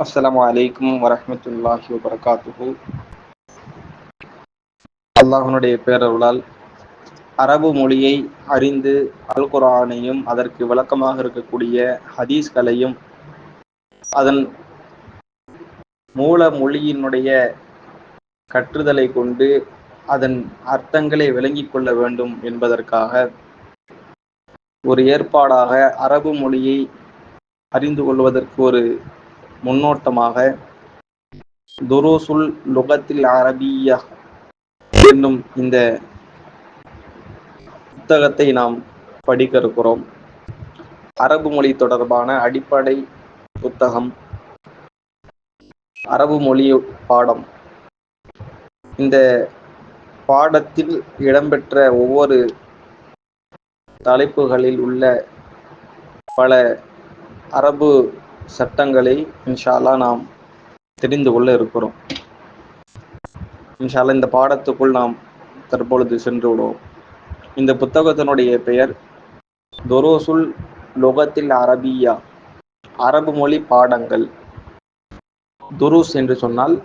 அஸ்ஸலாமு அலைக்கும் வரமத்துல்லாஹி வபரகாத்துஹு அல்லாஹனுடைய பேரருளால் அரபு மொழியை அறிந்து அல் குரானையும் அதற்கு விளக்கமாக இருக்கக்கூடிய ஹதீஸ்களையும் அதன் மூல மொழியினுடைய கற்றுதலை கொண்டு அதன் அர்த்தங்களை விளங்கிக் கொள்ள வேண்டும் என்பதற்காக ஒரு ஏற்பாடாக அரபு மொழியை அறிந்து கொள்வதற்கு ஒரு முன்னோட்டமாக துருசுல் லுகத்தில் அரபியா என்னும் இந்த புத்தகத்தை நாம் படிக்க இருக்கிறோம். அரபு மொழி தொடர்பான அடிப்படை புத்தகம் அரபு மொழி பாடம். இந்த பாடத்தில் இடம்பெற்ற ஒவ்வொரு தலைப்புகளில் உள்ள பல அரபு சட்டங்களை இன்ஷால்லா நாம் தெரிந்து கொள்ள இருக்கிறோம். இன்ஷால்லா இந்த பாடத்துக்குள் நாம் தற்பொழுது சென்று விடுவோம். இந்த புத்தகத்தினுடைய பெயர் தொரோசுல் லொகத்தில் அரபியா அரபு மொழி பாடங்கள். துருஸ் என்று சொன்னால்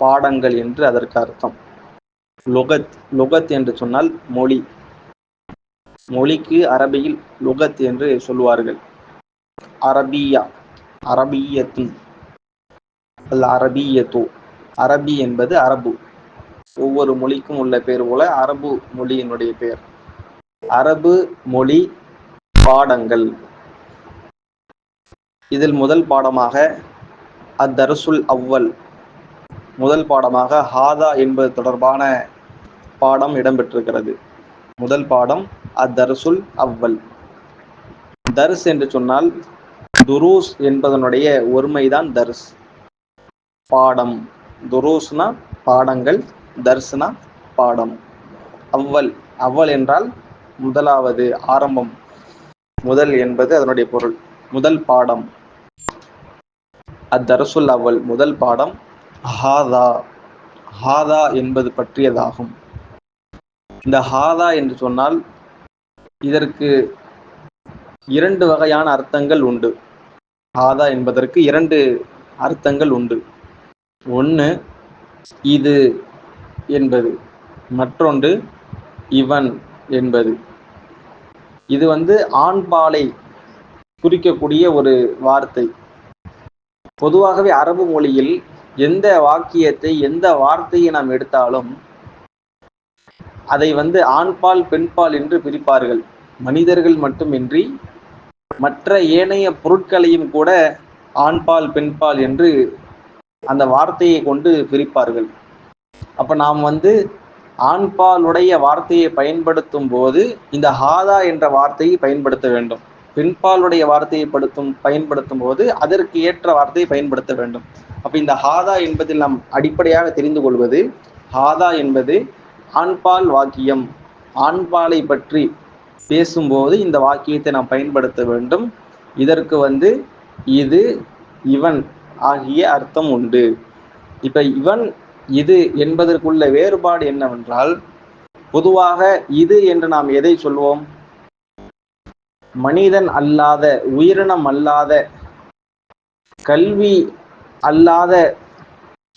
பாடங்கள் என்று அதற்கு அர்த்தம். லுகத் லுகத் என்று சொன்னால் மொழி. மொழிக்கு அரபியில் லுகத் என்று சொல்லுவார்கள். அரபியா. அரபியத்து. அல் அரபியத்து. அரபி என்பது அரபு. ஒவ்வொரு மொழிக்கும் உள்ள பேர் போல அரபு மொழியினுடைய பெயர் அரபு மொழி பாடங்கள். இதில் முதல் பாடமாக அத்தரசுல் அவ்வல். முதல் பாடமாக ஹாதா என்பது தொடர்பான பாடம் இடம்பெற்றிருக்கிறது. முதல் பாடம் அத்தரசுல் அவ்வல். தர்ஸ் என்று சொன்னால் துரூஸ் என்பதனுடைய ஒருமைதான் தர்ஸ். பாடம். துரூஸ்னா பாடங்கள் தர்ஸ்னா பாடம். அவ்வல். அவ்வல் என்றால் முதலாவது ஆரம்பம். முதல் என்பது அதனுடைய பொருள். முதல் பாடம். அத்தரசுல் அவ்வல். முதல் பாடம். ஹாதா. ஹாதா என்பது பற்றியதாகும். இந்த ஹாதா என்று சொன்னால் இதற்கு இரண்டு வகையான அர்த்தங்கள் உண்டு. ஹாதா என்பதற்கு இரண்டு அர்த்தங்கள் உண்டு. ஒன்று இது என்பது. மற்றொன்று இவன் என்பது. இது வந்து ஆண்பாலை குறிக்கக்கூடிய ஒரு வார்த்தை. பொதுவாகவே அரபு மொழியில் எந்த வாக்கியத்தை எந்த வார்த்தையை நாம் எடுத்தாலும் அதை வந்து ஆண்பால் பெண்பால் என்று பிரிப்பார்கள். மனிதர்கள் மட்டுமின்றி மற்ற ஏனைய பொருட்களையும் கூட ஆண்பால் பெண்பால் என்று அந்த வார்த்தையை கொண்டு பிரிப்பார்கள். அப்ப நாம் வந்து ஆண்பாலுடைய வார்த்தையை பயன்படுத்தும் போது இந்த ஹாதா என்ற வார்த்தையை பயன்படுத்த வேண்டும். பெண்பாலுடைய வார்த்தையை படுத்தும் பயன்படுத்தும் போது அதற்கு ஏற்ற வார்த்தையை பயன்படுத்த வேண்டும். அப்ப இந்த ஹாதா என்பதில் நாம் அடிப்படையாக தெரிந்து கொள்வது ஹாதா என்பது ஆண்பால் வாக்கியம் ஆண்பாலை பற்றி பேசும்போது இந்த வாக்கியத்தை நாம் பயன்படுத்த வேண்டும். இதற்கு வந்து இது இவன் ஆகிய அர்த்தம் உண்டு. இப்ப இவன் இது என்பதற்குள்ள வேறுபாடு என்னவென்றால் பொதுவாக இது என்று நாம் எதை சொல்வோம்? மனிதன் அல்லாத உயிரினம் அல்லாத கல்வி அல்லாத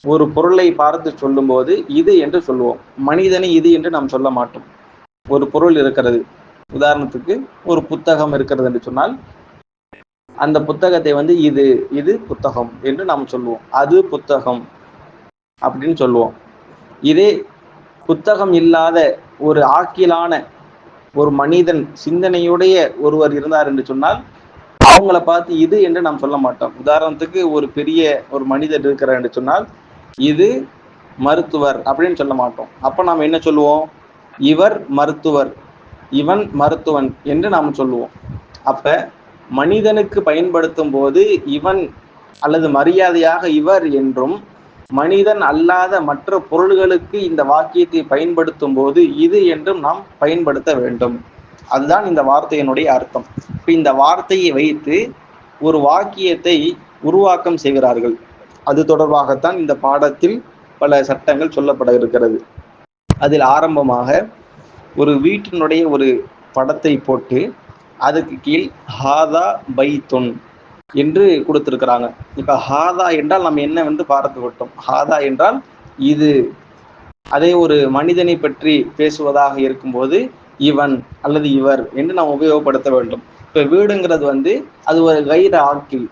ஒரு பொருளை பார்த்து சொல்லும்போது இது என்று சொல்லுவோம் மனிதனை இது என்று நாம் சொல்ல மாட்டோம். ஒரு பொருள் இருக்கிறது. உதாரணத்துக்கு ஒரு புத்தகம் இருக்கிறது என்று சொன்னால் அந்த புத்தகத்தை வந்து இது இது புத்தகம் என்று நாம் சொல்லுவோம். அது புத்தகம் அப்படின்னு சொல்லுவோம். இதே புத்தகம் இல்லாத ஒரு ஆக்கிலான ஒரு மனிதன் சிந்தனையுடைய ஒருவர் இருந்தார் என்று சொன்னால் அவங்கள பார்த்து இது என்று நாம் சொல்ல மாட்டோம். உதாரணத்துக்கு ஒரு பெரிய ஒரு மனிதர் இருக்கிறார் என்று சொன்னால் இது மருத்துவர் அப்படின்னு சொல்ல மாட்டோம். அப்ப நாம் என்ன சொல்லுவோம்? இவர் மருத்துவர். இவன் மருத்துவன் என்று நாம் சொல்லுவோம். அப்ப மனிதனுக்கு பயன்படுத்தும் போது இவன் அல்லது மரியாதையாக இவர் என்றும் மனிதன் அல்லாத மற்ற பொருள்களுக்கு இந்த வாக்கியத்தை பயன்படுத்தும் போது இது என்றும் நாம் பயன்படுத்த வேண்டும். அதுதான் இந்த வார்த்தையினுடைய அர்த்தம். இப்போ இந்த வார்த்தையை வைத்து ஒரு வாக்கியத்தை உருவாக்கம் செய்கிறார்கள். அது தொடர்பாகத்தான் இந்த பாடத்தில் பல சட்டங்கள் சொல்லப்பட இருக்கிறது. அதில் ஆரம்பமாக ஒரு வீட்டினுடைய ஒரு படத்தை போட்டு அதுக்கு கீழ் ஹாதா பைத்துன் என்று கொடுத்துருக்குறாங்க. இப்ப ஹாதா என்றால் நம்ம என்ன வந்து பார்த்து விட்டோம் ஹாதா என்றால் இது. அதே ஒரு மனிதனை பற்றி பேசுவதாக இருக்கும்போது இவன் அல்லது இவர் என்று நாம் உபயோகப்படுத்த வேண்டும். இப்ப வீடுங்கிறது வந்து அது ஒரு கைர ஆக்கில்.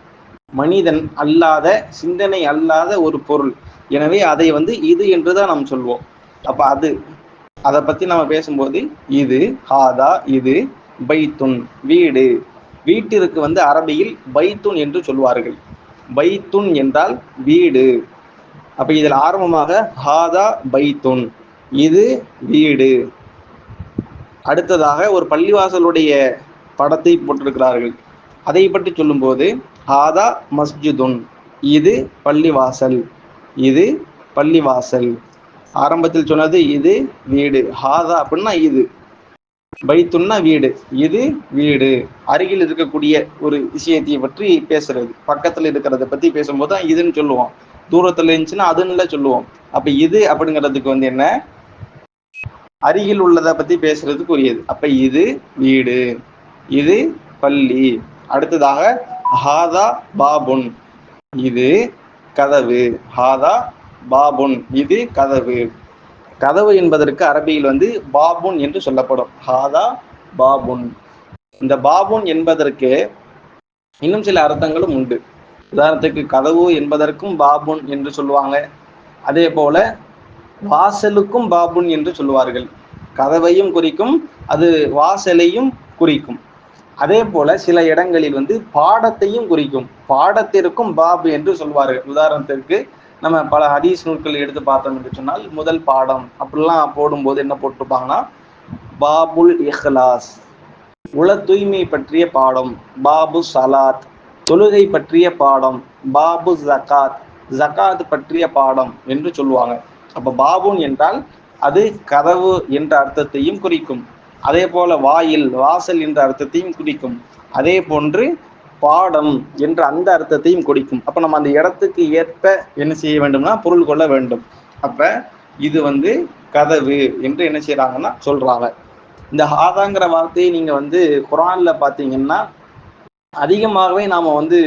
மனிதன் அல்லாத சிந்தனை அல்லாத ஒரு பொருள். எனவே அதை வந்து இது என்றுதான் நாம் சொல்வோம். அப்ப அது அதை பத்தி நம்ம பேசும்போது இது ஹாதா இது பைத்துன் வீடு. வீட்டிற்கு வந்து அரபியில் பைத்துன் என்று சொல்வார்கள். பைத்துன் என்றால் வீடு. அப்ப இதில் ஆரம்பமாக ஹாதா பைத்துன். இது வீடு. அடுத்ததாக ஒரு பள்ளிவாசலுடைய படத்தை போட்டிருக்கிறார்கள். அதை பற்றி சொல்லும்போது ஹாதா மஸ்ஜிதுன். இது பள்ளிவாசல். இது பள்ளிவாசல். ஆரம்பத்தில் சொன்னது இது வீடு. ஹாதா அப்படின்னா இது. பைத்துன்னா வீடு. இது வீடு. அருகில் இருக்கக்கூடிய ஒரு விஷயத்தை பற்றி பேசுறது. பக்கத்துல இருக்கிறத பத்தி பேசும்போது தான் இதுன்னு சொல்லுவோம். தூரத்துல இருந்துச்சுன்னா அதுன்னு சொல்லுவோம். அப்ப இது அப்படிங்கிறதுக்கு வந்து என்ன? அருகில் உள்ளதை பத்தி பேசுறதுக்கு உரியது. அப்ப இது வீடு. இது பள்ளி. அடுத்ததாக ஹாதா பாபுன். இது கதவு. ஹாதா பாபுன். இது கதவு. கதவு என்பதற்கு அரபியில் வந்து பாபுன் என்று சொல்லப்படும். ஹாதா பாபுன். இந்த பாபுன் என்பதற்கு இன்னும் சில அர்த்தங்களும் உண்டு. உதாரணத்துக்கு கதவு என்பதற்கும் பாபுன் என்று சொல்லுவாங்க. அதே போல வாசலுக்கும் பாபுன் என்று சொல்லுவார்கள். கதவையும் குறிக்கும் அது வாசலையும் குறிக்கும். அதே போல சில இடங்களில் வந்து பாடத்தையும் குறிக்கும். பாடத்திற்கும் பாபு என்று சொல்வார்கள். உதாரணத்திற்கு நம்ம பல ஹதீஸ் நூல்கள் எடுத்து பார்த்தோம் என்று சொன்னால் முதல் பாடம் அப்படிலாம் போடும்போது என்ன போட்டிருப்பாங்கன்னா பாபுல் இஹ்லாஸ். உல தூய்மை பற்றிய பாடம் பாபு சலாத். தொழுகை பற்றிய பாடம் பாபு ஜக்காத். ஜக்காத் பற்றிய பாடம் என்று சொல்லுவாங்க. அப்ப பாபுன் என்றால் அது கதவு என்ற அர்த்தத்தையும் குறிக்கும். அதே போல வாயில் வாசல் என்ற அர்த்தத்தையும் குறிக்கும். அதே போன்று பாடம் என்ற அந்த அர்த்தத்தையும் கொடுக்கும். அப்ப நம்ம அந்த இடத்துக்கு ஏற்ப என்ன செய்ய வேண்டும்னா பொருள் கொள்ள வேண்டும். அப்ப இது வந்து கதவு என்று என்ன செய்யறாங்கன்னா சொல்றாங்க. இந்த ஹாதாங்கிற வார்த்தையை நீங்க வந்து குரான்ல பாத்தீங்கன்னா அதிகமாகவே நாம வந்து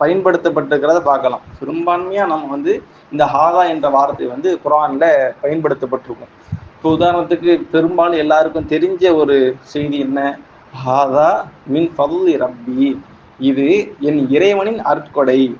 பயன்படுத்தப்பட்டிருக்கிறத பார்க்கலாம். பெரும்பான்மையா நம்ம வந்து இந்த ஹாதா என்ற வார்த்தை வந்து குரான்ல பயன்படுத்தப்பட்டிருக்கும். இப்போ உதாரணத்துக்கு பெரும்பாலும் எல்லாருக்கும் தெரிஞ்ச ஒரு செய்தி என்ன? ஹாதா மின் பகுதி ரப்பி. இது என் இறைவனின் அருட்கொடை.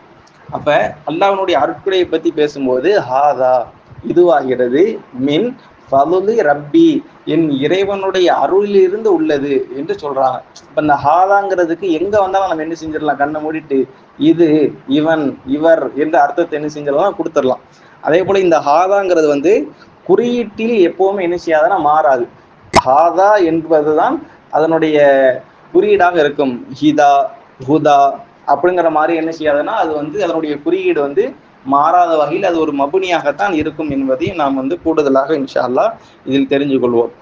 அப்ப அல்லாஹனுடைய அருட்கொடையை பத்தி பேசும்போது ஹாதா இதுவாகிறது மின் பதுலி ரப்பி என் இறைவனுடைய அருளிலிருந்து உள்ளது என்று சொல்றாங்க. இப்ப இந்த ஹாதாங்கிறதுக்கு எங்க வந்தாலும் நம்ம என்ன செஞ்சிடலாம்? கண்ணை மூடிட்டு இது இவன் இவர் என்ற அர்த்தத்தை என்ன செஞ்சிடலாம்? கொடுத்துடலாம். அதே போல இந்த ஹாதாங்கிறது வந்து குறியீட்டில் எப்பவுமே என்ன செய்யாதுன்னா மாறாது. ஹாதா என்பதுதான் அதனுடைய குறியீடாக இருக்கும். ஹிதா ஹுதா அப்படிங்கிற மாதிரி என்ன செய்யாதுன்னா அது வந்து அதனுடைய குறியீடு வந்து மாறாத வகையில் அது ஒரு மபுனியாகத்தான் இருக்கும் என்பதையும் நாம் வந்து கூடுதலாக இன்ஷால்லா இதில் தெரிஞ்சு கொள்வோம்.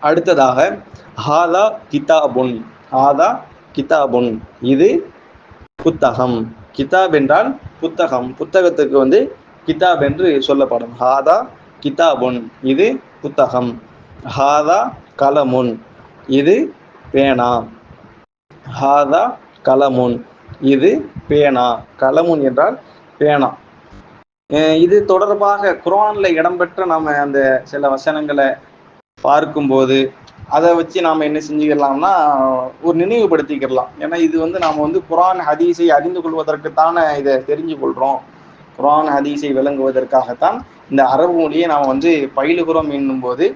அடுத்ததாக ஹாதா கிதாபுன். ஹாதா கிதாபுன். இது புத்தகம். கிதாப் என்றால் புத்தகம். புத்தகத்துக்கு வந்து கிதாப் என்று சொல்லப்படும். ஹாதா கிதாபுன். இது புத்தகம். ஹாதா கலமுன். இது பேனா. ஹாதா கலமுன். இது பேனா. கலமுன் என்றால் பேனா. இது தொடர்பாக குரானில் இடம்பெற்ற நாம் அந்த சில வசனங்களை பார்க்கும்போது அதை வச்சு நாம் என்ன செஞ்சுக்கலாம்னா ஒரு நினைவுபடுத்திக்கிறலாம் ஏன்னா இது வந்து நாம் வந்து குரான் ஹதீஸை அறிந்து கொள்வதற்குத்தான இதை தெரிஞ்சு கொள்கிறோம் குரான் ஹதீஸை விளங்குவதற்காகத்தான் இந்த அரபு மொழியை நாம் வந்து பயிலுகிறோம் என்னும் போது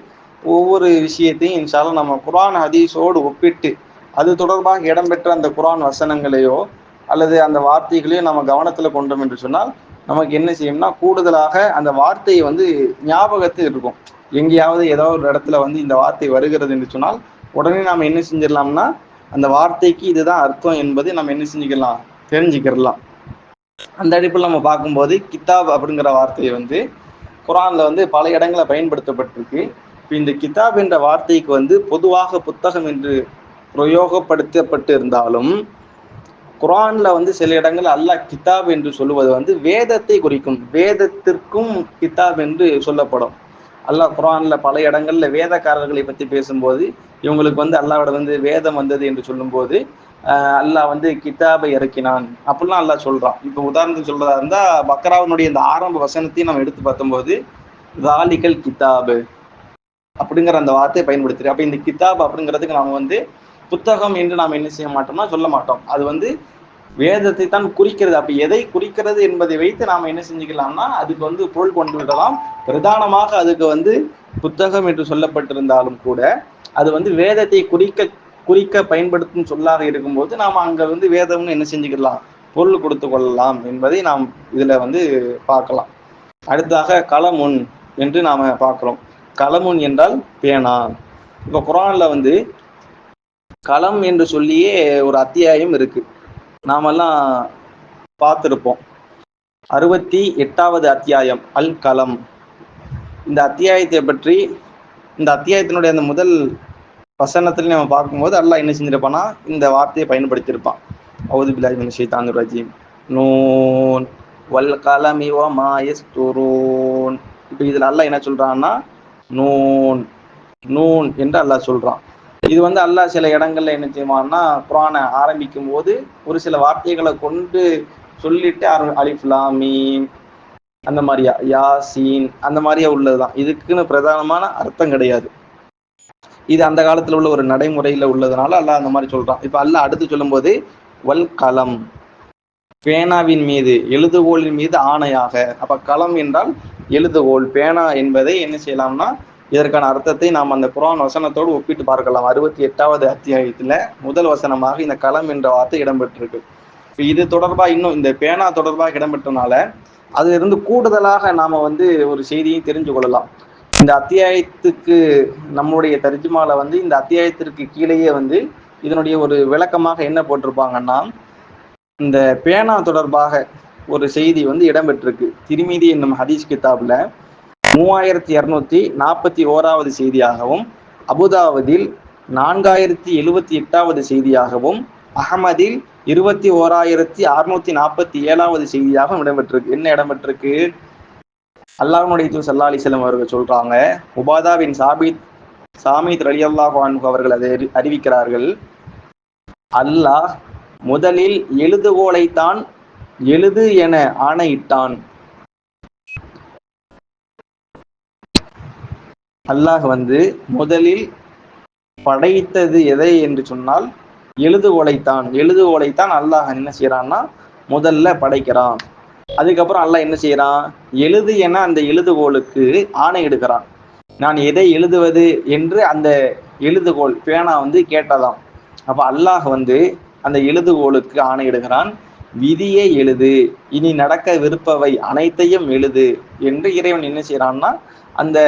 ஒவ்வொரு விஷயத்தையும் இன்ஷாலும் நம்ம குரான் ஹதீஸோடு ஒப்பிட்டு அது தொடர்பாக இடம்பெற்ற அந்த குரான் வசனங்களையோ அல்லது அந்த வார்த்தைகளையோ நம்ம கவனத்தில் கொண்டோம் என்று சொன்னால் நமக்கு என்ன செய்யும்னா கூடுதலாக அந்த வார்த்தையை வந்து ஞாபகத்தில் இருக்கும். எங்கேயாவது ஏதோ ஒரு இடத்துல வந்து இந்த வார்த்தை வருகிறது என்று சொன்னால் உடனே நாம் என்ன செஞ்சிடலாம்னா அந்த வார்த்தைக்கு இதுதான் அர்த்தம் என்பதை நம்ம என்ன செஞ்சுக்கலாம்? தெரிஞ்சுக்கிடலாம். அந்த அடிப்பில் நம்ம பார்க்கும்போது கித்தாப் அப்படிங்கிற வார்த்தையை வந்து குரானில் வந்து பல இடங்களில் பயன்படுத்தப்பட்டிருக்கு. இப்போ இந்த கிதாப் என்ற வார்த்தைக்கு வந்து பொதுவாக புத்தகம் என்று பிரயோகப்படுத்தப்பட்டு இருந்தாலும் குரான்ல வந்து சில இடங்கள் அல்லாஹ் கிதாப் என்று சொல்லுவது வந்து வேதத்தை குறிக்கும் வேதத்திற்கும் கிதாப் என்று சொல்லப்படும். அல்லாஹ் குரான்ல பல இடங்கள்ல வேதக்காரர்களை பத்தி பேசும்போது இவங்களுக்கு வந்து அல்லாவோட வந்து வேதம் வந்தது என்று சொல்லும்போது அல்லாஹ் வந்து கிதாபை இறக்கினான். அப்படிலாம் அல்லாஹ் சொல்றான். இப்போ உதாரணத்துக்கு சொல்றதா இருந்தா பக்ராவினுடைய இந்த ஆரம்ப வசனத்தையும் நம்ம எடுத்து பார்த்தம்போது தாலிகள் கிதாபு அப்படிங்கிற அந்த வார்த்தையை பயன்படுத்துறேன். அப்ப இந்த கிதாப் அப்படிங்கிறதுக்கு நம்ம வந்து புத்தகம் என்று நாம் என்ன செய்ய மாட்டோம்னா சொல்ல மாட்டோம். அது வந்து வேதத்தை தான் குறிக்கிறது. அப்படி எதை குறிக்கிறது என்பதை வைத்து நாம் என்ன செஞ்சுக்கலாம்னா அதுக்கு வந்து பொருள் கொண்டு விடலாம். பிரதானமாக அதுக்கு வந்து புத்தகம் என்று சொல்லப்பட்டிருந்தாலும் கூட அது வந்து வேதத்தை குறிக்க குறிக்க பயன்படுத்தும் சொல்லாக இருக்கும்போது நாம் அங்க வந்து வேதம்னு என்ன செஞ்சுக்கலாம்? பொருள் கொடுத்து கொள்ளலாம் என்பதை நாம் இதுல வந்து பார்க்கலாம். அடுத்தாக களமுன் என்று நாம பார்க்கிறோம். களமுன் என்றால் பேனா. இப்ப குரான்ல வந்து களம் என்று சொல்லியே ஒரு அத்தியாயம் இருக்கு. நாமெல்லாம் பார்த்துருப்போம். அறுபத்தி எட்டாவது அத்தியாயம் அல் கலம் இந்த அத்தியாயத்தை பற்றி இந்த அத்தியாயத்தினுடைய அந்த முதல் வசனத்துல நம்ம பார்க்கும்போது அல்லாஹ் என்ன செஞ்சிருப்பானா இந்த வார்த்தையை பயன்படுத்தியிருப்பான். அவுது பிலாஜி மின் ஷைத்தானிர் ரஜீம். நூன் வல் கலமி வ மா இப்போ இதில் அல்லாஹ் என்ன சொல்கிறான்னா நூன் நூன் என்று அல்லாஹ் சொல்கிறான் இது வந்து அல்லாஹ் சில இடங்கள்ல என்ன செய்வான்னா குரானை ஆரம்பிக்கும் போது ஒரு சில வார்த்தைகளை கொண்டு சொல்லிட்டு அலிஃப்லாமி அந்த மாதிரியா யாசீன் அந்த மாதிரியா உள்ளதுதான். இதுக்குன்னு பிரதானமான அர்த்தம் கிடையாது. இது அந்த காலத்துல உள்ள ஒரு நடைமுறையில உள்ளதுனால அல்லாஹ் அந்த மாதிரி சொல்றான். இப்ப அல்லாஹ் அடுத்து சொல்லும்போது வல் கலம் பேனாவின் மீது எழுதுகோலின் மீது ஆணையாக. அப்ப களம் என்றால் எழுதுகோல் பேனா என்பதை என்ன செய்யலாம்னா இதற்கான அர்த்தத்தை நாம் அந்த குரான் வசனத்தோடு ஒப்பிட்டு பார்க்கலாம். அறுபத்தி எட்டாவது அத்தியாயத்துல முதல் வசனமாக இந்த களம் என்ற வார்த்தை இடம்பெற்றிருக்கு. இது தொடர்பாக இன்னும் இந்த பேனா தொடர்பாக இடம்பெற்றனால அதிலிருந்து கூடுதலாக நாம வந்து ஒரு செய்தியை தெரிஞ்சு கொள்ளலாம். இந்த அத்தியாயத்துக்கு நம்முடைய தர்ஜுமால வந்து இந்த அத்தியாயத்திற்கு கீழேயே வந்து இதனுடைய ஒரு விளக்கமாக என்ன போட்டிருப்பாங்கன்னா இந்த பேனா தொடர்பாக ஒரு செய்தி வந்து இடம்பெற்றிருக்கு. திருமீதி என்னும் ஹதீஸ் கிதாப்ல மூவாயிரத்தி இரநூத்தி நாற்பத்தி ஓராவது செய்தியாகவும் அபுதாவதில் நான்காயிரத்தி எழுபத்தி எட்டாவது செய்தியாகவும் அகமதில் இருபத்தி ஓராயிரத்தி அறுநூத்தி நாற்பத்தி ஏழாவது செய்தியாகவும் இடம்பெற்றிருக்கு. என்ன இடம்பெற்றிருக்கு? அல்லாஹனுடைய தூ சல்லா அலிசல்லம் அவர்கள் சொல்றாங்க உபாதாவின் சாபித் சாமித் அலி அல்லாஹ் அவர்கள் அதை அறிவிக்கிறார்கள். அல்லாஹ் முதலில் எழுதுகோலைத்தான் எழுது என ஆணையிட்டான். அல்லாஹ் வந்து முதலில் படைத்தது எதை என்று சொன்னால் எழுதுகோலைத்தான் எழுதுகோலைத்தான் அல்லாஹ் என்ன செய்யறான்னா முதல்ல படைக்கிறான். அதுக்கப்புறம் அல்லாஹ் என்ன செய்யறான் எழுது என அந்த எழுதுகோலுக்கு ஆணை எடுக்கிறான். நான் எதை எழுதுவது என்று அந்த எழுதுகோல் பேனா வந்து கேட்டதாம். அப்ப அல்லாஹ் வந்து அந்த எழுதுகோலுக்கு ஆணையிடுகிறான் விதியை எழுது இனி நடக்க விருப்பவை அனைத்தையும் எழுது என்று இறைவன் என்ன செய்யறான்னா அந்த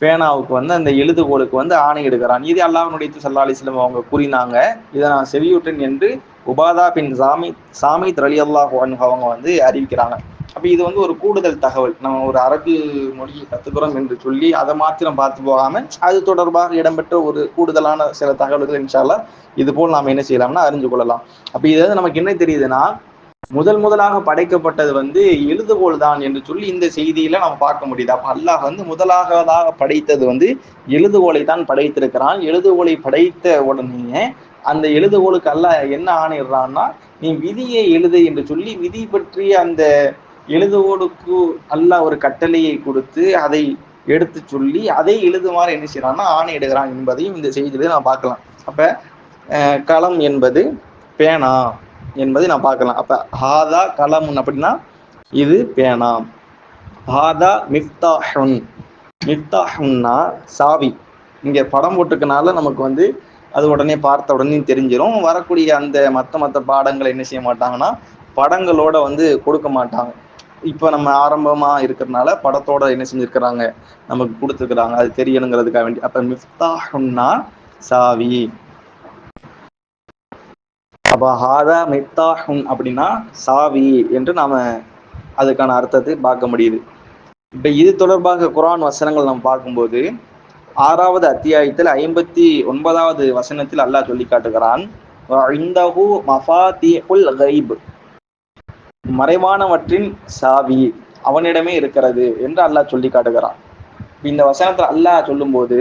பேனாவுக்கு வந்து அந்த எழுதுகோலுக்கு வந்து ஆணை எடுக்கிறான். இது அல்லாஹனுடைய சல்லா அலிஸ்லம் அவங்க கூறினாங்க. இதை நான் செவியுட்டேன் என்று உபாதா பின் சாமி சாமி அலி அல்லாஹ் அவங்க வந்து அறிவிக்கிறாங்க. அப்போ இது வந்து ஒரு கூடுதல் தகவல். நம்ம ஒரு அரபு மொழியை கற்றுக்கிறோம் என்று சொல்லி அதை மாத்திரம் பார்த்து போகாம அது தொடர்பாக இடம்பெற்ற ஒரு கூடுதலான சில தகவல்கள் இன்ஷால்லா இது போல் நாம் என்ன செய்யலாம்னா அறிஞ்சு கொள்ளலாம். அப்போ இது வந்து நமக்கு என்ன தெரியுதுன்னா முதல் முதலாக படைக்கப்பட்டது வந்து எழுதுகோல் தான் என்று சொல்லி இந்த செய்தியில நம்ம பார்க்க முடியுது. அப்ப அல்லாஹ் வந்து முதலாகதாக படைத்தது வந்து எழுதுகோலை தான் படைத்திருக்கிறான். எழுதுகோலை படைத்த உடனே அந்த எழுதுகோளுக்கு அல்லாஹ் என்ன ஆணையிடுறான்னா நீ விதியை எழுது என்று சொல்லி விதி பற்றிய அந்த எழுதுகோளுக்கு அல்லாஹ் ஒரு கட்டளையை கொடுத்து அதை எடுத்து சொல்லி அதை எழுதுமாறு என்ன செய்யறான்னா ஆணையிடுகிறான் என்பதையும் இந்த செய்தியில நான் பார்க்கலாம். அப்ப களம் என்பது பேனா. என்பதை நான் பார்க்கலாம். அப்ப ஹாதா கலமுன் அப்படின்னா இது பேனா ஹாதா மிஃப்தாஹுன். மிஃப்தாஹுன்னா சாவி. இங்க படம் போட்டுக்கனால நமக்கு வந்து அது உடனே பார்த்த உடனே தெரிஞ்சிடும் வரக்கூடிய அந்த மற்ற மற்ற பாடங்களை என்ன செய்ய மாட்டாங்கன்னா படங்களோட வந்து கொடுக்க மாட்டாங்க. இப்போ நம்ம ஆரம்பமா இருக்கிறனால படத்தோட என்ன செஞ்சிருக்கிறாங்க? நமக்கு கொடுத்துருக்குறாங்க. அது தெரியணுங்கிறதுக்காக வேண்டி. அப்ப மிஃப்தாஹுன்னா சாவி. அப்போ ஹாதா மித்தாஹும் அப்படின்னா சாவி என்று நாம அதுக்கான அர்த்தத்தை பார்க்க முடியுது. இப்ப இது தொடர்பாக குரான் வசனங்கள் நாம் பார்க்கும்போது ஆறாவது அத்தியாயத்தில் ஐம்பத்தி ஒன்பதாவது வசனத்தில் அல்லாஹ் சொல்லி காட்டுகிறான் மறைவானவற்றின் சாவி அவனிடமே இருக்கிறது என்று அல்லாஹ் சொல்லி காட்டுகிறான். இந்த வசனத்தில் அல்லாஹ் சொல்லும்போது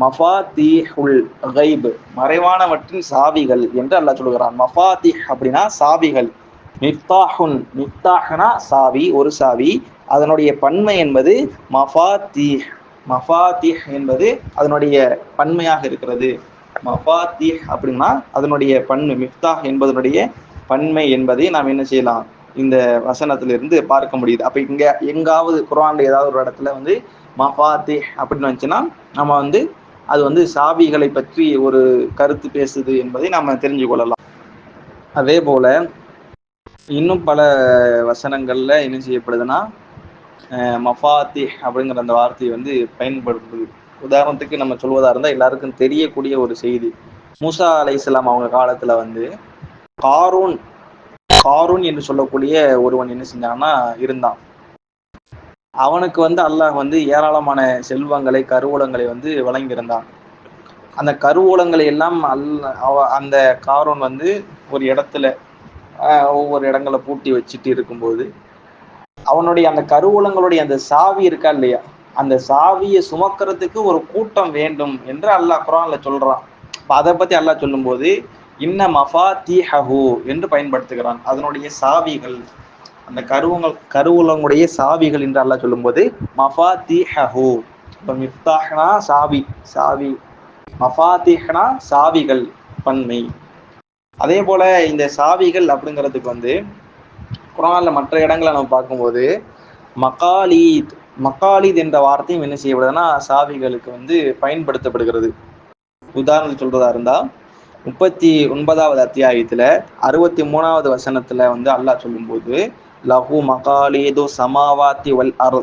மஃபாத்தீஹுல் கைபு மறைவானவற்றின் சாவிகள் என்று அல்லாஹ் சொல்கிறான் மஃபாத்தி அப்படின்னா சாவிகள். மிஃப்தாஹுன் மிஃப்தாஹனா சாவி ஒரு சாவி. அதனுடைய பன்மை என்பது மஃபாத்தீஹ். மஃபாத்திஹ் என்பது அதனுடைய பன்மையாக இருக்கிறது. மஃபாத்திஹ் அப்படின்னா அதனுடைய பன்மை மிஃப்தாஹ் என்பதனுடைய பன்மை என்பதை நாம் என்ன செய்யலாம்? இந்த வசனத்திலிருந்து பார்க்க முடியுது. அப்போ இங்கே எங்காவது குரான்ல ஏதாவது ஒரு இடத்துல வந்து மஃபாத்தி அப்படின்னு வந்துச்சுன்னா நம்ம வந்து அது வந்து சாவிகளை பற்றி ஒரு கருத்து பேசுது என்பதை நாம் தெரிஞ்சு கொள்ளலாம். அதே போல இன்னும் பல வசனங்கள்ல என்ன செய்யப்படுதுன்னா மஃபாத்தி அப்படிங்கிற அந்த வார்த்தையை வந்து பயன்படுத்துது. உதாரணத்துக்கு நம்ம சொல்வதா இருந்தால் எல்லாருக்கும் தெரியக்கூடிய ஒரு செய்தி. மூசா அலை இஸ்லாம் அவங்க காலத்துல வந்து காரூன் காரூன் என்று சொல்லக்கூடிய ஒருவன் என்ன செஞ்சான்னா இருந்தான். அவனுக்கு வந்து அல்லாஹ் வந்து ஏராளமான செல்வங்களை கருவூலங்களை வந்து வழங்கியிருந்தான். அந்த கருவூலங்களை எல்லாம் அல் அவ அந்த காரோன் வந்து ஒரு இடத்துல ஒவ்வொரு இடங்களை பூட்டி வச்சுட்டு இருக்கும்போது அவனுடைய அந்த கருவூலங்களுடைய அந்த சாவி இருக்கா இல்லையா? அந்த சாவியை சுமக்கிறதுக்கு ஒரு கூட்டம் வேண்டும் என்று அல்லாஹ் குரான்ல சொல்றான். அதை பத்தி அல்லாஹ் சொல்லும்போது இன்ன மஃபா தீஹு என்று பயன்படுத்துகிறான். அதனுடைய சாவிகள் அந்த கருவங்கள் கருவூலங்களுடைய சாவிகள் என்று அல்லாஹ் சொல்லும்போது மஃபா தீஹு இப்போ மிஃப்தாஹ்னா சாவி சாவி. மஃபாத்திஹ்னா சாவிகள் பன்மை. அதே போல இந்த சாவிகள் அப்படிங்கிறதுக்கு வந்து குரானில் மற்ற இடங்களை நம்ம பார்க்கும்போது மகாலீத். மக்காலீத் என்ற வார்த்தையும் என்ன செய்யப்படுதுன்னா சாவிகளுக்கு வந்து பயன்படுத்தப்படுகிறது. உதாரணத்துக்கு சொல்றதா இருந்தா முப்பத்தி ஒன்பதாவது அத்தியாயத்துல அறுபத்தி மூணாவது வசனத்துல வந்து அல்லாஹ் சொல்லும்போது லஹு மகாலேது சமாவாத்தி வல் அர்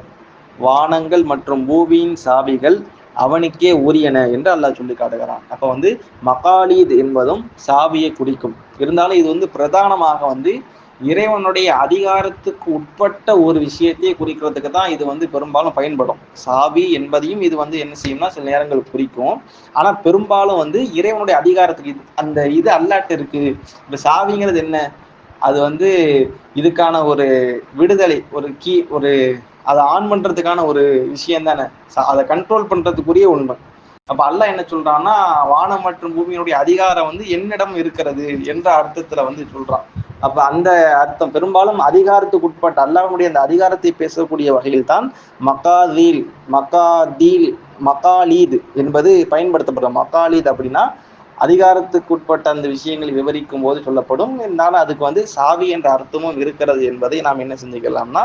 வானங்கள் மற்றும் பூமியின் சாவிகள் அவனுக்கே உரியன என்று அல்லாஹ் சொல்லி காட்டுகிறான். அப்போ வந்து மகாலீத் என்பதும் சாவியை குறிக்கும். இருந்தாலும் இது வந்து பிரதானமாக வந்து இறைவனுடைய அதிகாரத்துக்கு உட்பட்ட ஒரு விஷயத்தையே குறிக்கிறதுக்கு தான் இது வந்து பெரும்பாலும் பயன்படும். சாவி என்பதையும் இது வந்து என்ன செய்யும்னா சில நேரங்கள் குறிக்கும். ஆனால் பெரும்பாலும் வந்து இறைவனுடைய அதிகாரத்துக்கு இது அந்த இது அல்லாட்டு இருக்கு. இப்போ சாவிங்கிறது என்ன? அது வந்து இதுக்கான ஒரு விடுதலை ஒரு கீ ஒரு அதை ஆன் பண்றதுக்கான ஒரு விஷயம் தானே. அதை கண்ட்ரோல் பண்றதுக்குரிய உண்மை. அப்ப அல்ல என்ன சொல்றான்னா வானம் மற்றும் பூமியினுடைய அதிகாரம் வந்து என்னிடம் இருக்கிறது என்ற அர்த்தத்துல வந்து சொல்றான். அப்ப அந்த அர்த்தம் பெரும்பாலும் அதிகாரத்துக்கு உட்பட்ட அல்லாஹனுடைய அந்த அதிகாரத்தை பேசக்கூடிய வகையில் தான் மக்காதீல் மக்காதீல் மக்காலீது என்பது பயன்படுத்தப்படும் மக்காலீத் அப்படின்னா அதிகாரத்துக்குட்பட்ட அந்த விஷயங்களை விவரிக்கும் போது சொல்லப்படும். இருந்தாலும் அதுக்கு வந்து சாவி என்ற அர்த்தமும் இருக்கிறது என்பதை நாம் என்ன செஞ்சுக்கலாம்னா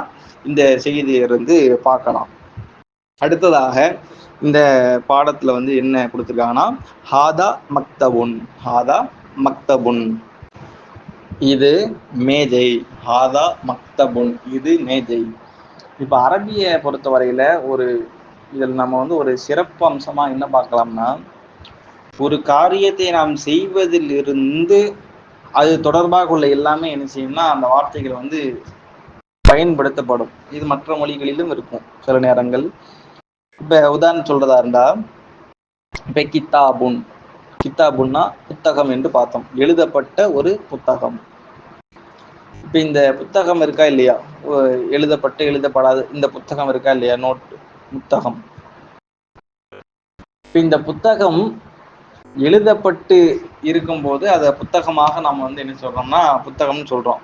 இந்த செய்தியிலிருந்து பார்க்கலாம். அடுத்ததாக இந்த பாடத்துல வந்து என்ன கொடுத்துருக்காங்கன்னா ஹாதா மக்தபுன் ஹாதா மக்தபுன் இது மேஜை ஹாதா மக்தபுன் இது மேஜை. இப்போ அரபியை பொறுத்தவரையில ஒரு இதில் நம்ம வந்து ஒரு சிறப்பு அம்சமாக என்ன பார்க்கலாம்னா ஒரு காரியத்தை நாம் செய்வதிலிருந்து அது தொடர்பாக உள்ள எல்லாமே என்ன செய்யும்னா அந்த வார்த்தைகள் வந்து பயன்படுத்தப்படும். இது மற்ற மொழிகளிலும் இருக்கும். சில நேரங்கள். இப்ப உதாரணம் சொல்றதா இருந்தா இப்ப கித்தாபுன். கித்தாபுன்னா புத்தகம் என்று பார்த்தோம். எழுதப்பட்ட ஒரு புத்தகம். இப்ப இந்த புத்தகம் இருக்கா இல்லையா? எழுதப்பட்டு எழுதப்படாத இந்த புத்தகம் இருக்கா இல்லையா? நோட் புத்தகம். இப்ப இந்த புத்தகம் எழுதப்பட்டு இருக்கும்போது அதை புத்தகமாக நாம் வந்து என்ன சொல்றோம்னா புத்தகம்னு சொல்றோம்.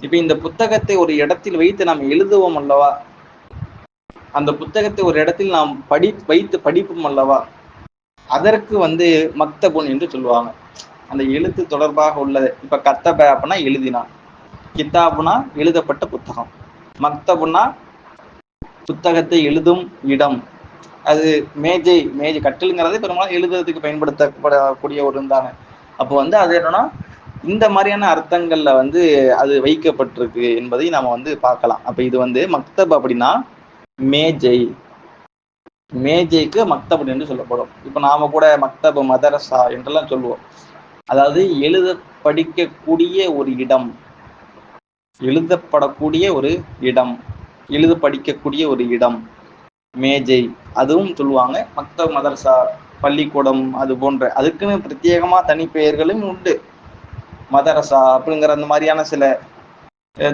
இப்போ இந்த புத்தகத்தை ஒரு இடத்தில் வைத்து நாம் எழுதுவோம் அல்லவா? அந்த புத்தகத்தை ஒரு இடத்தில் நாம் படி வைத்து படிப்போம் அல்லவா? அதற்கு வந்து மக்தபுன் என்று சொல்லுவாங்க. அந்த எழுத்து தொடர்பாக உள்ளது. இப்ப கத்தப அப்படின்னா எழுதினான் கித்தாபுனா எழுதப்பட்ட புத்தகம். மக்தபுனா புத்தகத்தை எழுதும் இடம். அது மேஜை மேஜை கட்டிலுங்கிறது பெரும்பாலும் எழுதுறதுக்கு பயன்படுத்தப்படக்கூடிய ஒரு தானே அப்போ வந்து அது என்னன்னா இந்த மாதிரியான அர்த்தங்கள்ல வந்து அது வைக்கப்பட்டிருக்கு என்பதை நாம வந்து பார்க்கலாம். அப்ப இது வந்து மக்தப் அப்படின்னா மேஜை. மேஜைக்கு மக்தப் என்று சொல்லப்படும். இப்ப நாம கூட மக்தப் மதரசா என்றெல்லாம் சொல்லுவோம். அதாவது எழுத படிக்கக்கூடிய ஒரு இடம். எழுதப்படக்கூடிய ஒரு இடம். எழுத படிக்கக்கூடிய ஒரு இடம். மேஜை அதுவும் சொல்லுவாங்க. மக்த மதரசா பள்ளிக்கூடம் அது போன்ற அதுக்குன்னு பிரத்யேகமா தனி பெயர்களும் உண்டு. மதரசா அப்படிங்கிற அந்த மாதிரியான சில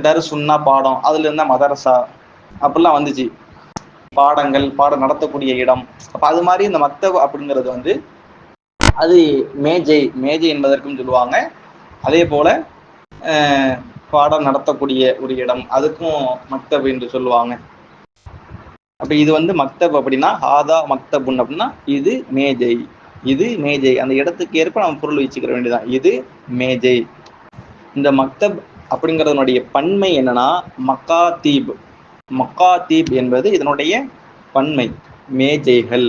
தருசுன்னா பாடம் அதுல இருந்தா மதரசா அப்படிலாம் வந்துச்சு. பாடங்கள் பாடம் நடத்தக்கூடிய இடம். அப்ப அது மாதிரி இந்த மக்தப் அப்படிங்கிறது வந்து அது மேஜை மேஜை என்பதற்கும் சொல்லுவாங்க. அதே போல அஹ், பாடம் நடத்தக்கூடிய ஒரு இடம் அதுக்கும் மக்தப் என்று சொல்லுவாங்க. அப்ப இது வந்து மக்தப் அப்படின்னா ஹாதா மக்தபுன் அப்படின்னா இது மேஜை. இது மேஜை. அந்த இடத்துக்கு ஏற்ப நம்ம பொருள் வச்சுக்கிற வேண்டியதான் இது மேஜை. இந்த மக்தப் அப்படிங்கிறதனுடைய பன்மை என்னன்னா மக்காத்தீப். மக்காத்தீப் என்பது இதனுடைய பன்மை. மேஜைகள்.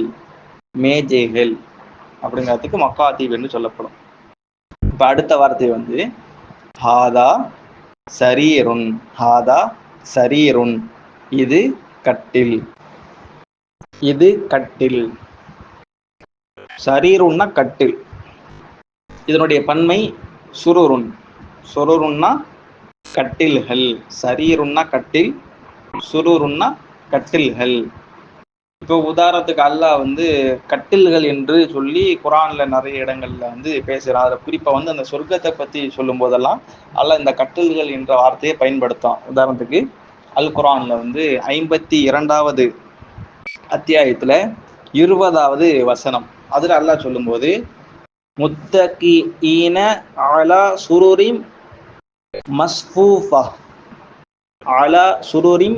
மேஜைகள் அப்படிங்கிறதுக்கு மக்காத்தீப் என்று சொல்லப்படும். இப்ப அடுத்த வார்த்தை வந்து ஹாதா சரீருன். ஹாதா சரீருன். இது கட்டில். இது கட்டில். சரீருன்னா கட்டில். இதனுடைய பன்மை சுருருன் சுருருன்னா கட்டில்கள். சரீருன்னா கட்டில் சுருருன்னா கட்டில்கள். இப்போ உதாரணத்துக்கு அல்லாஹ் வந்து கட்டில்கள் என்று சொல்லி குரான்ல நிறைய இடங்கள்ல வந்து பேசுறான். அதை குறிப்பா வந்து அந்த சொர்க்கத்தை பத்தி சொல்லும் போதெல்லாம் அல்லாஹ் இந்த கட்டில்கள் என்ற வார்த்தையை பயன்படுத்தான் உதாரணத்துக்கு அல் குரான்ல வந்து ஐம்பத்தி இரண்டாவது அத்தியாயத்துல இருபதாவது வசனம். அதுல அல்லாஹ் சொல்லும்போது முத்தகி ஈன அலா சுருரிம் மஸ்பூஃபா அலா சுருரிம்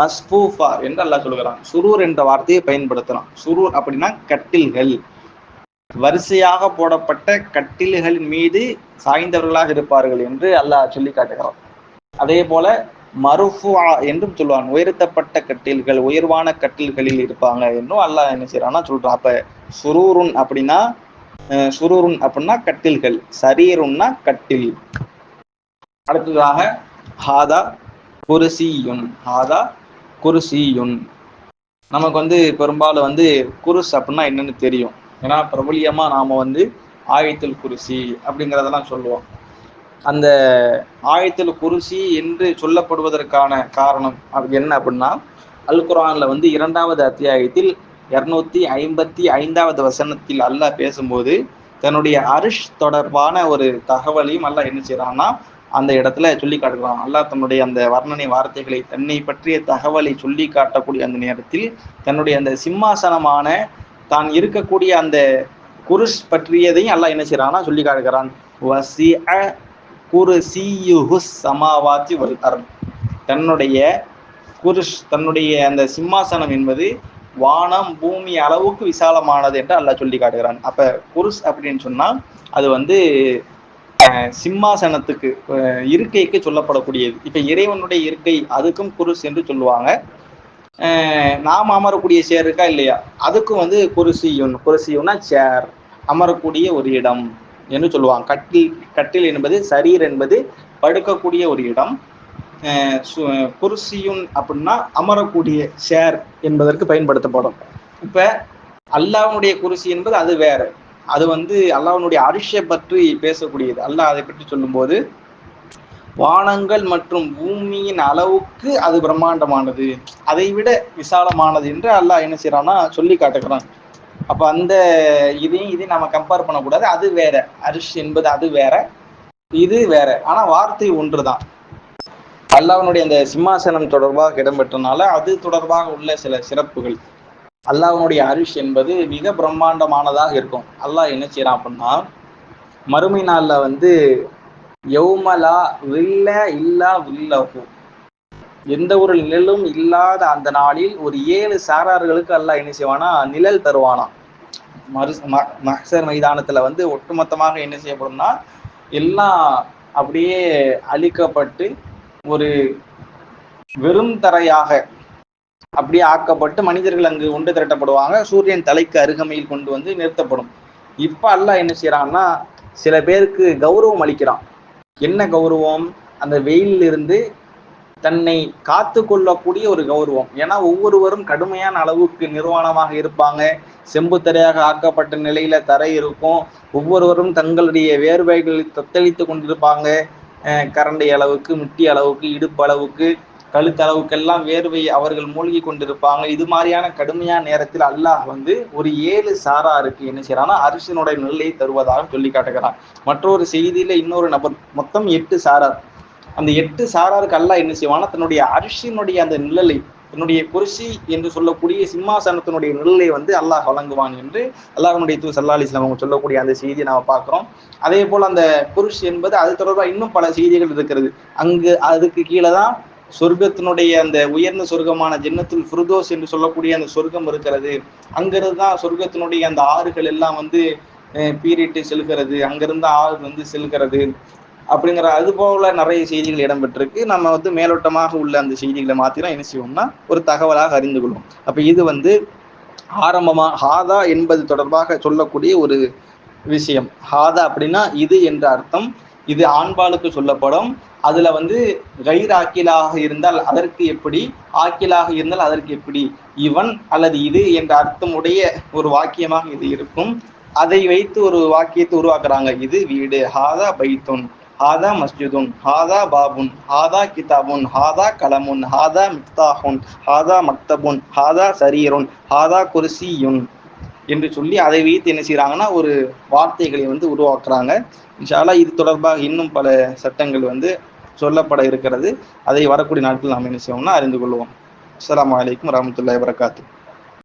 மஸ்பூஃபா என்று அல்லாஹ் சொல்லுகிறான். சுரூர் என்ற வார்த்தையை பயன்படுத்துறான். சுரூர் அப்படின்னா கட்டில்கள். வரிசையாக போடப்பட்ட கட்டில்களின் மீது சாய்ந்தவர்களாக இருப்பார்கள் என்று அல்லாஹ் சொல்லி காட்டுகிறான். அதே போல மருஃபுஆ என்றும் சொல்லுவான் உயர்த்தப்பட்ட கட்டில்கள் உயர்வான கட்டில்களில் இருப்பாங்க என்னும் அல்லாஹ் என்ன செய்யறான்னா சொல்றான். அப்ப சுரூருன் அப்படின்னா அஹ், சுரூருன் அப்படின்னா கட்டில்கள் சரீருன்னா கட்டில். அடுத்ததாக ஹாதா குருசியுன் ஹாதா குருசியுன். நமக்கு வந்து பெரும்பாலும் வந்து குருஸ் அப்படின்னா என்னன்னு தெரியும். ஏன்னா பிரபலியமா நாம வந்து ஆயத்தில் குருசி அப்படிங்கிறதெல்லாம் சொல்லுவோம். அந்த ஆயத்தில் குருசி என்று சொல்லப்படுவதற்கான காரணம் அது என்ன அப்படின்னா அல் குரான்ல வந்து இரண்டாவது அத்தியாயத்தில் இருநூத்தி ஐம்பத்தி ஐந்தாவது வசனத்தில் அல்லாஹ் பேசும்போது தன்னுடைய அரிஷ் தொடர்பான ஒரு தகவலையும் அல்லாஹ் என்ன செய்யறான்னா அந்த இடத்துல சொல்லி காட்டுகிறான். அல்லாஹ் தன்னுடைய அந்த வர்ணனை வார்த்தைகளை தன்னை பற்றிய தகவலை சொல்லி காட்டக்கூடிய அந்த நேரத்தில் தன்னுடைய அந்த சிம்மாசனமான தான் இருக்கக்கூடிய அந்த குருஷ் பற்றியதையும் அல்லாஹ் என்ன செய்யறான்னா சொல்லி காட்டுகிறான். குரு குருசியுஹுஸ் சமாவாத்தி வல் தன்னுடைய குருஷ் தன்னுடைய அந்த சிம்மாசனம் என்பது வானம் பூமி அளவுக்கு விசாலமானது என்று அல்லாஹ் சொல்லி காட்டுகிறான். அப்ப குருஷ் அப்படின்னு சொன்னா அது வந்து அஹ், சிம்மாசனத்துக்கு இருக்கைக்கு சொல்லப்படக்கூடியது. இப்ப இறைவனுடைய இருக்கை அதுக்கும் குருஸ் என்று சொல்லுவாங்க. அஹ், நாம் அமரக்கூடிய சேர் இருக்கா இல்லையா? அதுக்கும் வந்து குருசியுன் குருசியுன்னா சேர் அமரக்கூடிய ஒரு இடம். என்று சொல்லுவாங்க. கட்டில் கட்டில் என்பது சரீர் என்பது படுக்கக்கூடிய ஒரு இடம். சு- குர்சியுன் அப்படின்னா அமரக்கூடிய ஷேர் என்பதற்கு பயன்படுத்தப்படும். இப்ப அல்லாவுடைய குருசி என்பது அது வேற. அது வந்து அல்லாஹ்வுடைய அரிஷை பற்றி பேசக்கூடியது. அல்லாஹ் அதை பற்றி சொல்லும்போது வானங்கள் மற்றும் பூமியின் அளவுக்கு அது பிரம்மாண்டமானது. அதை விட விசாலமானது என்று அல்லாஹ் என்ன செய்யறான்னா சொல்லி காட்டுகிறான். அப்ப அந்த இதையும் இதையும் நம்ம கம்பேர் பண்ணக்கூடாது. அது வேற. அரிஷ் என்பது அது வேற. இது வேற. ஆனா வார்த்தை ஒன்றுதான். அல்லாஹ்வுடைய அந்த சிம்மாசனம் தொடர்பாக இடம்பெற்றனால அது தொடர்பாக உள்ள சில சிறப்புகள். அல்லாஹ்வுடைய அரிஷ் என்பது மிக பிரம்மாண்டமானதாக இருக்கும். அல்லாஹ் என்ன செய்யறான் அப்படின்னா மறுமை நாள்ல வந்து யௌமலா வில்ல இல்லா வில்லஹு. எந்த ஒரு நிழலும் இல்லாத அந்த நாளில் ஒரு ஏழு சாரார்களுக்கு அல்லாஹ் என்ன செய்வானா? நிழல் தருவானாம் மறு ம- மைதானத்துல வந்து ஒட்டுமொத்தமாக என்ன செய்யப்படும்னா எல்லாம் அப்படியே அழிக்கப்பட்டு ஒரு வெறும் தரையாக அப்படியே ஆக்கப்பட்டு மனிதர்கள் அங்கு ஒன்று திரட்டப்படுவாங்க. சூரியன் தலைக்கு அருகமையில் கொண்டு வந்து நிறுத்தப்படும். இப்ப அல்லாஹ் என்ன செய்யறான்னா சில பேருக்கு கௌரவம் அளிக்கிறான். என்ன கௌரவம்? அந்த வெயிலில் இருந்து தன்னை காத்து கொள்ளக்கூடிய ஒரு கௌரவம். ஏன்னா ஒவ்வொருவரும் கடுமையான அளவுக்கு நிர்வாணமாக இருப்பாங்க. செம்பு தரையாக ஆக்கப்பட்ட நிலையில தரை இருக்கும். ஒவ்வொருவரும் தங்களுடைய வேர்வைகளை தத்தளித்து கொண்டிருப்பாங்க. அஹ் கரண்டை அளவுக்கு முட்டி அளவுக்கு இடுப்பு அளவுக்கு கழுத்து அளவுக்கெல்லாம் வேர்வை அவர்கள் மூழ்கி கொண்டிருப்பாங்க. இது மாதிரியான கடுமையான நேரத்தில் அல்லாஹ் வந்து ஒரு ஏழு சாராருக்கு என்ன செய்யறான்னா அரிசனுடைய நிலையை தருவதாக சொல்லி காட்டுகிறான். மற்றொரு செய்தியில இன்னொரு நபர் மொத்தம் எட்டு சாரார் அந்த எட்டு சாராருக்கு அல்லாஹ் என்ன செய்வானா? தன்னுடைய அரிசியினுடைய அந்த நிழலை தன்னுடைய குருசி என்று சொல்லக்கூடிய சிம்மாசனத்தினுடைய நிழலை வந்து அல்லாஹ் வழங்குவான் என்று அல்லாஹனுடைய தூ சல்லா அலிஸ்லாம் அவங்க சொல்லக்கூடிய அந்த செய்தியை நாம பார்க்குறோம். அதே போல அந்த குருஷ் என்பது அது தொடர்பாக இன்னும் பல செய்திகள் இருக்கிறது. அங்கு அதுக்கு கீழே தான் சொர்க்கத்தினுடைய அந்த உயர்ந்த சொர்க்கமான ஜென்னத்துல் ஃபுருதோஸ் என்று சொல்லக்கூடிய அந்த சொர்க்கம் இருக்கிறது. அங்கிருந்து தான் சொர்க்கத்தினுடைய அந்த ஆறுகள் எல்லாம் வந்து பீரிட்டு செல்கிறது. அங்கிருந்து ஆறு வந்து செல்கிறது. அப்படிங்கிற அது போல நிறைய செய்திகள் இடம்பெற்றிருக்கு. நம்ம வந்து மேலோட்டமாக உள்ள அந்த செய்திகளை மாத்திரம் என்ன செய்வோம்னா ஒரு தகவலாக அறிந்து கொள்வோம். அப்ப இது வந்து ஆரம்பமா ஹாதா என்பது தொடர்பாக சொல்லக்கூடிய ஒரு விஷயம். ஹாதா அப்படின்னா இது என்ற அர்த்தம். இது ஆண்பாலுக்கு சொல்லப்படும். அதுல வந்து கைர் ஆக்கிலாக இருந்தால் அதற்கு எப்படி? ஆக்கிலாக இருந்தால் அதற்கு எப்படி? இவன் அல்லது இது என்ற அர்த்தமுடைய ஒரு வாக்கியமாக இது இருக்கும். அதை வைத்து ஒரு வாக்கியத்தை உருவாக்குறாங்க. இது வீடு. ஹாதா பைத்துன். ஹாதா மஸ்ஜிதுன் ஹாதா பாபுன் ஹாதா கிதாபுன் ஹாதா கலமுன் ஹாதா மிஃப்தாஹுன் ஹாதா மக்தபுன் ஹாதா சரீருன் ஹாதா குர்சியுன் என்று சொல்லி அதை வைத்து என்ன செய்கிறாங்கன்னா ஒரு வார்த்தைகளை வந்து உருவாக்குறாங்க. இன்ஷாலா இது தொடர்பாக இன்னும் பல சட்டங்கள் வந்து சொல்லப்பட இருக்கிறது. அதை வரக்கூடிய நாட்கள் நாம் என்ன செய்வோம்னா அறிந்து கொள்வோம். அஸ்லாம் வலைக்கம் வரமத்துல்லாய் வரகாத்து